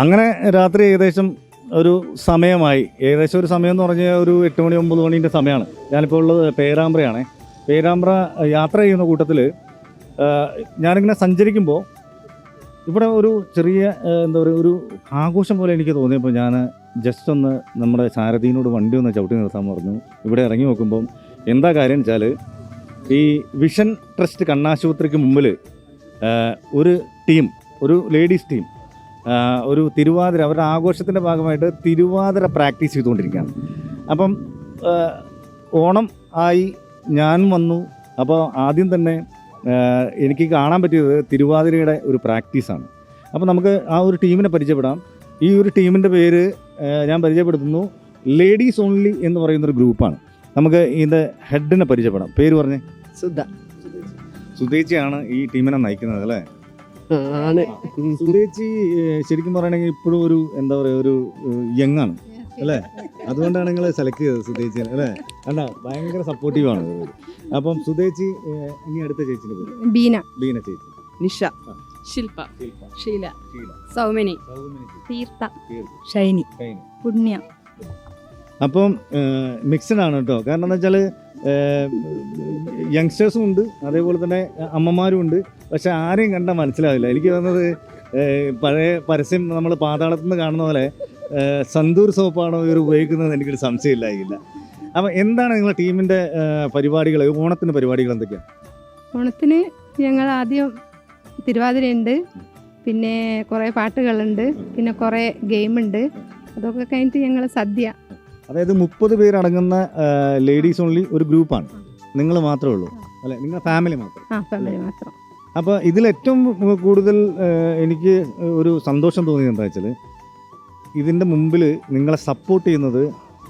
അങ്ങനെ രാത്രി ഏകദേശം ഒരു സമയമായി. ഏകദേശം ഒരു സമയം എന്ന് പറഞ്ഞാൽ ഒരു എട്ട് മണി ഒമ്പത് മണീന്റെ സമയമാണ്. ഞാനിപ്പോൾ ഉള്ളത് പേരാമ്പ്രയാണ്. പേരാമ്പ്ര യാത്ര ചെയ്യുന്ന കൂട്ടത്തിൽ ഞാനിങ്ങനെ സഞ്ചരിക്കുമ്പോൾ ഇവിടെ ഒരു ചെറിയ എന്താ പറയുക ഒരു ആഘോഷം പോലെ എനിക്ക് തോന്നിയപ്പോൾ ഞാൻ ജസ്റ്റ് ഒന്ന് നമ്മുടെ ശാരദീനോട് വണ്ടി ഒന്ന് ചവിട്ടി നിർത്താൻ പറഞ്ഞു. ഇവിടെ ഇറങ്ങി നോക്കുമ്പം എന്താ കാര്യം വെച്ചാൽ ഈ വിഷൻ ട്രസ്റ്റ് കണ്ണാശുപത്രിക്ക് മുമ്പിൽ ഒരു ടീം ഒരു ലേഡീസ് ടീം ഒരു തിരുവാതിര അവരുടെ ആഘോഷത്തിന്റെ ഭാഗമായിട്ട് തിരുവാതിര പ്രാക്ടീസ് ചെയ്തുകൊണ്ടിരിക്കുകയാണ്. അപ്പം ഓണം ആയി ഞാൻ വന്നു. അപ്പോൾ ആദ്യം തന്നെ എനിക്ക് കാണാൻ പറ്റിയത് തിരുവാതിരയുടെ ഒരു പ്രാക്ടീസാണ്. അപ്പോൾ നമുക്ക് ആ ഒരു ടീമിനെ പരിചയപ്പെടാം. ഈ ഒരു ടീമിന്റെ പേര് ഞാൻ പരിചയപ്പെടുത്തുന്നു. ലേഡീസ് ഓൺലി എന്ന് പറയുന്നൊരു ഗ്രൂപ്പാണ്. നമുക്ക് ഇതിന്റെ ഹെഡിനെ പരിചയപ്പെടാം. പേര് പറഞ്ഞേ. സുധ. സുധേച്ചിയാണ് ഈ ടീമിനെ നയിക്കുന്നത് അല്ലേ? ആണ്. സുധേച്ചി ശരിക്കും പറയണെങ്കിൽ ഇപ്പോഴും ഒരു എന്താ പറയാ ഒരു യങ് ആണ് അല്ലേ? അതുകൊണ്ടാണ് നിങ്ങൾ സെലക്ട് ചെയ്തത് സുതേച്ചി അല്ലേ? അല്ല ഭയങ്കര സപ്പോർട്ടീവ് ആണ് അപ്പം സുധേച്ചി ഇനി അടുത്ത ചേച്ചിന്റെ ബീന. ബീന ചേച്ചി. നിഷ. ശില്പ ശീല. സൗമിനി. സൗമിനി തീർത്ഥ. ഷൈനി. പുണ്യ. അപ്പം മിക്സഡ് ആണ് കേട്ടോ. കാരണം എന്താ വെച്ചാൽ യങ്സ്റ്റേഴ്സും ഉണ്ട്. അതേപോലെ തന്നെ അമ്മമാരും ഉണ്ട്. പക്ഷെ ആരെയും കണ്ടാൽ മനസ്സിലാവില്ല. എനിക്ക് തോന്നുന്നത് പഴയ പരസ്യം നമ്മൾ പാതാളത്തിൽ നിന്ന് കാണുന്ന പോലെ സന്തൂർ സോപ്പാണോ ഇവർ ഉപയോഗിക്കുന്നത് എനിക്കൊരു സംശയമില്ലായില്ല അപ്പം എന്താണ് നിങ്ങളുടെ ടീമിന്റെ പരിപാടികൾ ഓണത്തിന്റെ പരിപാടികൾ എന്തൊക്കെയാണ് ഓണത്തിന് ഞങ്ങൾ ആദ്യം തിരുവാതിരയുണ്ട് പിന്നെ കുറേ പാട്ടുകളുണ്ട്. പിന്നെ കുറേ ഗെയിമുണ്ട് അതൊക്കെ കഴിഞ്ഞിട്ട് ഞങ്ങൾ സദ്യ. അതായത് മുപ്പത് പേരടങ്ങുന്ന ലേഡീസ് ഓൺലി ഒരു ഗ്രൂപ്പാണ്. നിങ്ങൾ മാത്രമേ ഉള്ളൂ. അല്ലെ? നിങ്ങളുടെ ഫാമിലി മാത്രം. ഫാമിലി മാത്രം. അപ്പോൾ ഇതിൽ ഏറ്റവും കൂടുതൽ എനിക്ക് ഒരു സന്തോഷം തോന്നിയത് എന്താ വെച്ചാൽ ഇതിന്റെ മുമ്പിൽ നിങ്ങളെ സപ്പോർട്ട് ചെയ്യുന്നത്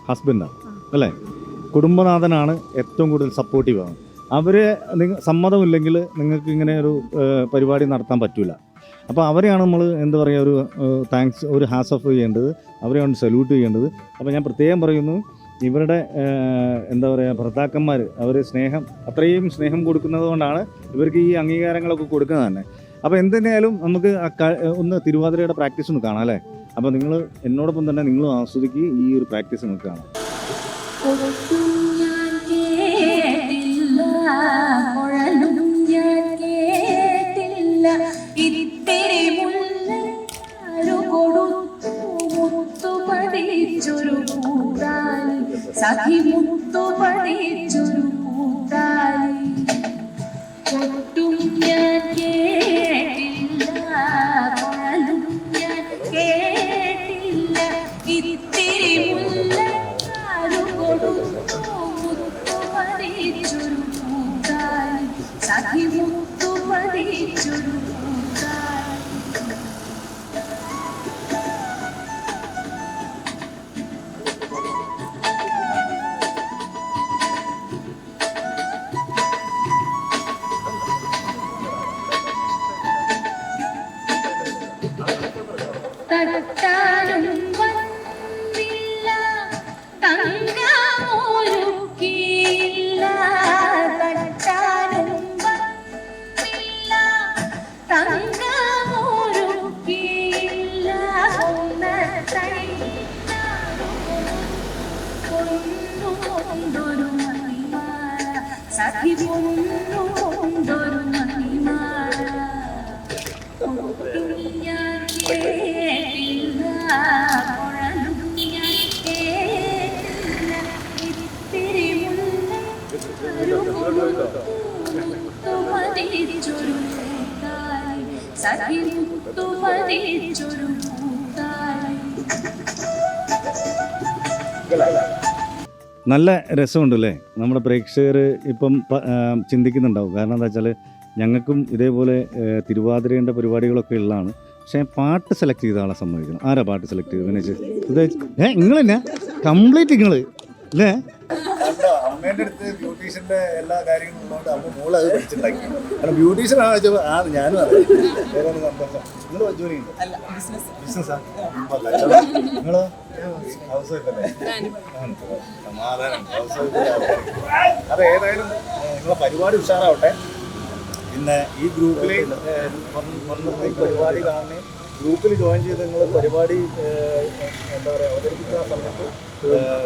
ഹസ്ബൻഡാണ് അല്ലേ? കുടുംബനാഥനാണ് ഏറ്റവും കൂടുതൽ സപ്പോർട്ടീവാണ് അവരെ നിങ്ങൾ സമ്മതമില്ലെങ്കിൽ നിങ്ങൾക്ക് ഇങ്ങനെ ഒരു പരിപാടി നടത്താൻ പറ്റില്ല അപ്പോൾ അവരെയാണ് നമ്മൾ എന്താ പറയുക ഒരു താങ്ക്സ് ഒരു ഹാസ് ഓഫ് ചെയ്യേണ്ടത്. അവരെയാണ് സല്യൂട്ട് ചെയ്യേണ്ടത്. അപ്പോൾ ഞാൻ പ്രത്യേകം പറയുന്നു ഇവരുടെ എന്താ പറയുക ഭർത്താക്കന്മാർ അവർ സ്നേഹം അത്രയും സ്നേഹം കൊടുക്കുന്നത് കൊണ്ടാണ് ഇവർക്ക് ഈ അംഗീകാരങ്ങളൊക്കെ കൊടുക്കുന്നത് തന്നെ. അപ്പോൾ എന്തിനായാലും നമുക്ക് ഒന്ന് തിരുവാതിരയുടെ പ്രാക്ടീസ് ഒന്ന് കാണാം അല്ലേ? അപ്പോൾ നിങ്ങൾ എന്നോടൊപ്പം തന്നെ നിങ്ങളും ആസ്വദിക്കുക ഈ ഒരു പ്രാക്ടീസ് നമുക്ക് കാണാം. സഖി മുത്തു പതിച്ചൊരു പൂതാലി ഒട്ടും ഞാൻ കേട്ടില്ല കുഴലും ഞാൻ കേട്ടില്ല ഇത്തിരി മുല്ലു കൊടുത്തു മുത്തു പതിച്ചൊരു പൂതാലി സഖി മുത്തു പതിച്ചൊരു നല്ല രസമുണ്ട് അല്ലേ നമ്മുടെ പ്രേക്ഷകർ ഇപ്പം ചിന്തിക്കുന്നുണ്ടാവും. കാരണം എന്താ വെച്ചാൽ ഞങ്ങൾക്കും ഇതേപോലെ തിരുവാതിരേന്റെ പരിപാടികളൊക്കെ ഉള്ളതാണ്. പക്ഷേ പാട്ട് സെലക്ട് ചെയ്ത ആളെ സമ്മതിക്കണം. ആരാ പാട്ട് സെലക്ട് ചെയ്തത്? ദിനേശ് ഇത് ഏ നിങ്ങൾ തന്നെ കംപ്ലീറ്റ് നിങ്ങൾ അല്ലേ? അമ്മേന്റെ അടുത്ത് ബ്യൂട്ടീഷ്യന്റെ എല്ലാ കാര്യങ്ങളും ഉള്ളതുകൊണ്ട് അമ്മ മോൾ അത് പഠിച്ചിട്ടുണ്ടാക്കി കാരണം ബ്യൂട്ടീഷ്യൻ ആണ് വെച്ചത് ആ ഞാനും അറിയാം ഏതാണ് സന്തോഷം. നിങ്ങൾ ജോലി ബിസിനസ്സാ നിങ്ങളോ ഹൗസ് വൈഫ് അല്ലേ ആ, സമാധാനം ഹൗസ് വൈഫ് അത് ഏതായാലും നിങ്ങളെ പരിപാടി ഉഷാറാവട്ടെ. പിന്നെ ഈ ഗ്രൂപ്പിൽ പരിപാടി കാണുകയും ഗ്രൂപ്പിൽ ജോയിൻ ചെയ്ത് നിങ്ങൾ പരിപാടി എന്താ പറയുക അവതരിപ്പിക്കുന്ന സമയത്ത്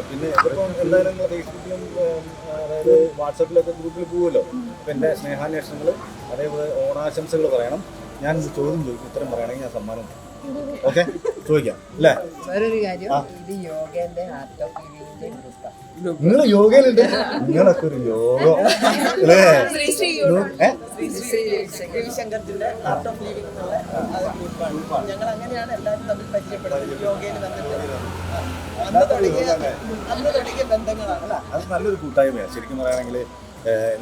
പിന്നെ ഇതിപ്പം എന്തായാലും നിങ്ങൾ ഫേസ്ബുക്കിലും അതായത് വാട്സപ്പിലൊക്കെ ഗ്രൂപ്പിൽ പോകുമല്ലോ അപ്പം എന്റെ സ്നേഹാന്വേഷണങ്ങൾ അതേപോലെ ഓണാശംസകൾ പറയണം. ഞാൻ ചോദ്യം ചോദിക്കും ഉത്തരം പറയുകയാണെങ്കിൽ ഞാൻ സമ്മാനം ഓക്കെ? ചോദിക്കാം. അല്ലേ? വേറൊരു കാര്യം ആ. ഇത് യോഗന്റെ ആർട്ട് ഓഫ് ലിവിങ്ങിന്റെ ഗ്രൂപ്പാണ് നിങ്ങൾ യോഗയിലുണ്ട്? നിങ്ങളൊക്കെ ഒരു യോഗം. അല്ലേ? ഏ? ശങ്കർജിന്റെ ആർട്ട് ഓഫ് ലിവിംഗ് എന്നുള്ള ഞങ്ങൾ അങ്ങനെയാണ് എല്ലാവരും തമ്മിൽ പരിചയപ്പെടുന്നത്. യോഗയിൽ വന്നിട്ട്. അന്ന് തുടങ്ങിയ അന്ന് തുടങ്ങിയ ബന്ധങ്ങളാണ് അത് നല്ലൊരു കൂട്ടായ്മയാണ് ശരിക്കും പറയുകയാണെങ്കിൽ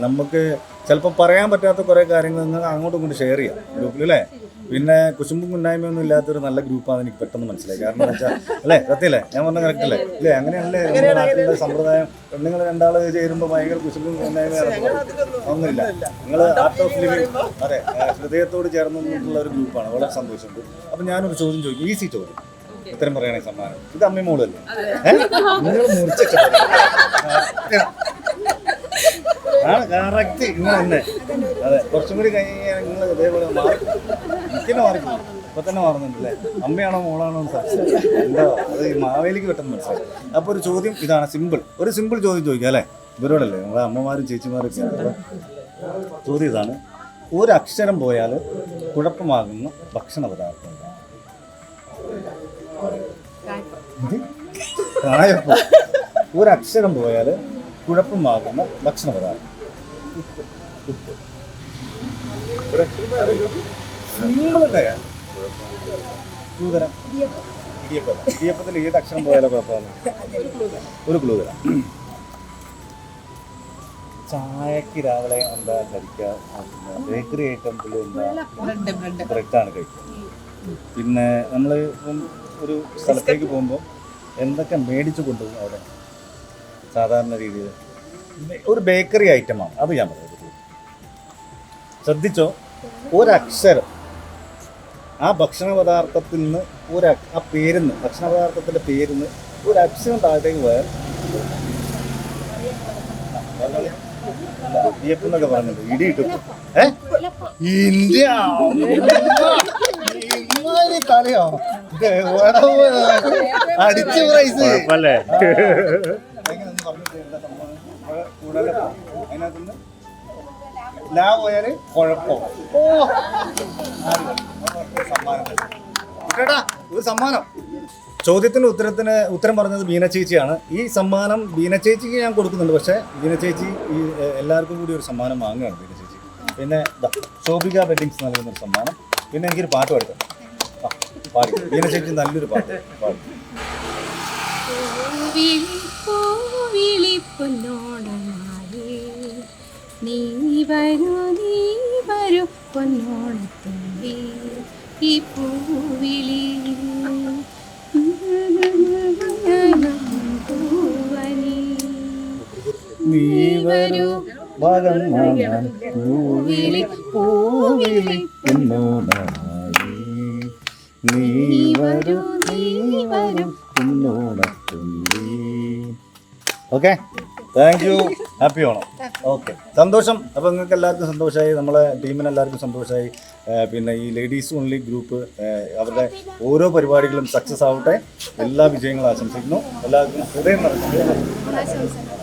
നമുക്ക് ചിലപ്പോൾ പറയാൻ പറ്റാത്ത കുറേ കാര്യങ്ങൾ നിങ്ങൾ അങ്ങോട്ടും ഇങ്ങോട്ടും ഷെയർ ചെയ്യാം. ഗ്രൂപ്പിൽ അല്ലേ? പിന്നെ കുശുമ്പും കുന്നായ്മയൊന്നും ഇല്ലാത്തൊരു നല്ല ഗ്രൂപ്പാണ് എനിക്ക് പെട്ടെന്ന് മനസ്സിലായി കാരണം വെച്ചാൽ അല്ലേ? സത്യല്ലേ? ഞാൻ പറഞ്ഞ കറക്റ്റ് അല്ലേ? ഇല്ലേ അങ്ങനെയല്ലേ നമ്മുടെ നാട്ടിലെ സമ്പ്രദായം? പെണ്ണുങ്ങൾ രണ്ടാൾ ചേരുമ്പോൾ ഭയങ്കര കുശുമ്പും കുന്നായ്മ ഒന്നുമില്ല. നിങ്ങൾ ആർട്ട് ഓഫ് ലിവിങ് അതെ ഹൃദയത്തോട് ചേർന്നിട്ടുള്ള ഒരു ഗ്രൂപ്പാണ്. വളരെ സന്തോഷമുണ്ട്. അപ്പം ഞാനൊരു ചോദ്യം ചോദിക്കും. ഈസി ചോദ്യം. ഉത്തരം പറയുകയാണെങ്കിൽ സമ്മാനം. ഇത് അമ്മ മോളല്ലേ നിങ്ങൾ മുറിച്ച ആണ് കറക്റ്റ് ഇങ്ങനെ തന്നെ. അതെ കുറച്ചും കൂടി കഴിഞ്ഞാൽ നിങ്ങൾ ഇതേപോലെ മാറി. തന്നെ മാറി ഇപ്പൊ തന്നെ മാറുന്നുണ്ടല്ലേ അമ്മയാണോ മോളാണോ എന്താ അത് മാവേലിക്ക് പെട്ടെന്ന് മനസ്സിലായി. അപ്പൊ ഒരു ചോദ്യം ഇതാണ് സിമ്പിൾ. ഒരു സിമ്പിൾ ചോദ്യം ചോദിക്കുക അല്ലേ? ഇവരോടല്ലേ നമ്മളെ അമ്മമാരും ചേച്ചിമാരും ഒക്കെ ചോദ്യം ഇതാണ് ഒരു അക്ഷരം പോയാൽ കുഴപ്പമാകുന്ന ഭക്ഷണ പദാർത്ഥം കായപ്പം. ഒരു അക്ഷരം പോയാൽ കുഴപ്പമാകുന്ന ഭക്ഷണ പദാർത്ഥം. ഉപ്പ്. ഉപ്പ്. സിമ്പിളല്ലേ ക്ലൂ തരാം ഇടിയപ്പം. ഇടിയപ്പത്തിൽ ഏത് അക്ഷരം പോയാലോ കുഴപ്പമില്ല. ഒരു ക്ലൂ തരാം. ചായക്ക് രാവിലെ എന്താ കഴിക്കുക ബേക്കറി ഐറ്റംസിൽ എന്താ? ബ്രെഡ് ബ്രെഡ് ബ്രെഡാണ് കഴിക്കുക. പിന്നെ നമ്മൾ ഇപ്പം ഒരു സ്ഥലത്തേക്ക് പോകുമ്പോൾ എന്തൊക്കെ മേടിച്ചു കൊണ്ടുപോകും അവിടെ? സാധാരണ രീതിയിൽ ഒരു ബേക്കറി ഐറ്റമാണ് അത് ഞാൻ പറയുന്നത് ശ്രദ്ധിച്ചോ? ഒരക്ഷരം. ആ ഭക്ഷണ പദാർത്ഥത്തിൽ നിന്ന് ഒരു ആ പേരിന്ന് ഭക്ഷണ പദാർത്ഥത്തിന്റെ പേരിന്ന് ഒരു അക്ഷരം താഴത്തേക്ക് പോയാൽ ഇടിയപ്പം എന്നൊക്കെ പറഞ്ഞത് ഇടി കിട്ടും ഏ? ഇന്ത്യ. കളിയോ? അടിച്ച് പ്രൈസ് ലാ കുഴപ്പം. ഓ. കേട്ടാ ഒരു സമ്മാനം. ചോദ്യത്തിന് ഉത്തരത്തിന് ഉത്തരം പറഞ്ഞത് ബീന ചേച്ചിയാണ്. ഈ സമ്മാനം ബീന ചേച്ചിക്ക് ഞാൻ കൊടുക്കുന്നുണ്ട്. പക്ഷേ ബീന ചേച്ചി ഈ എല്ലാവർക്കും കൂടി ഒരു സമ്മാനം വാങ്ങുകയാണ് ബീന ചേച്ചി. പിന്നെ ശോഭിക വെഡിങ്സ് നൽകുന്ന ഒരു സമ്മാനം. പിന്നെ എനിക്കൊരു പാട്ട് ആ, പാടി. ബീന ചേച്ചി നല്ലൊരു പാട്ട് പാടി. നീ വരൂ നീ വരൂ പൊന്നോണത്തുമ്പി ഈ പൂവിളി. നീ വരൂ ഭാഗം പൂവിളി പൂവിളി എന്നോടായി നീ വരൂ നീ വരൂ എന്നോടത്തുമ്പി okay thank you happy Onam. Okay. സന്തോഷം. അപ്പോൾ നിങ്ങൾക്ക് എല്ലാവർക്കും സന്തോഷമായി നമ്മളെ ടീമിന് എല്ലാവർക്കും സന്തോഷമായി പിന്നെ ഈ ലേഡീസ് ഓൺലി ഗ്രൂപ്പ് അവരുടെ ഓരോ പരിപാടികളും സക്സസ് ആവട്ടെ. എല്ലാ വിജയങ്ങളും ആശംസിക്കുന്നു. എല്ലാവർക്കും ഹൃദയം നിറഞ്ഞ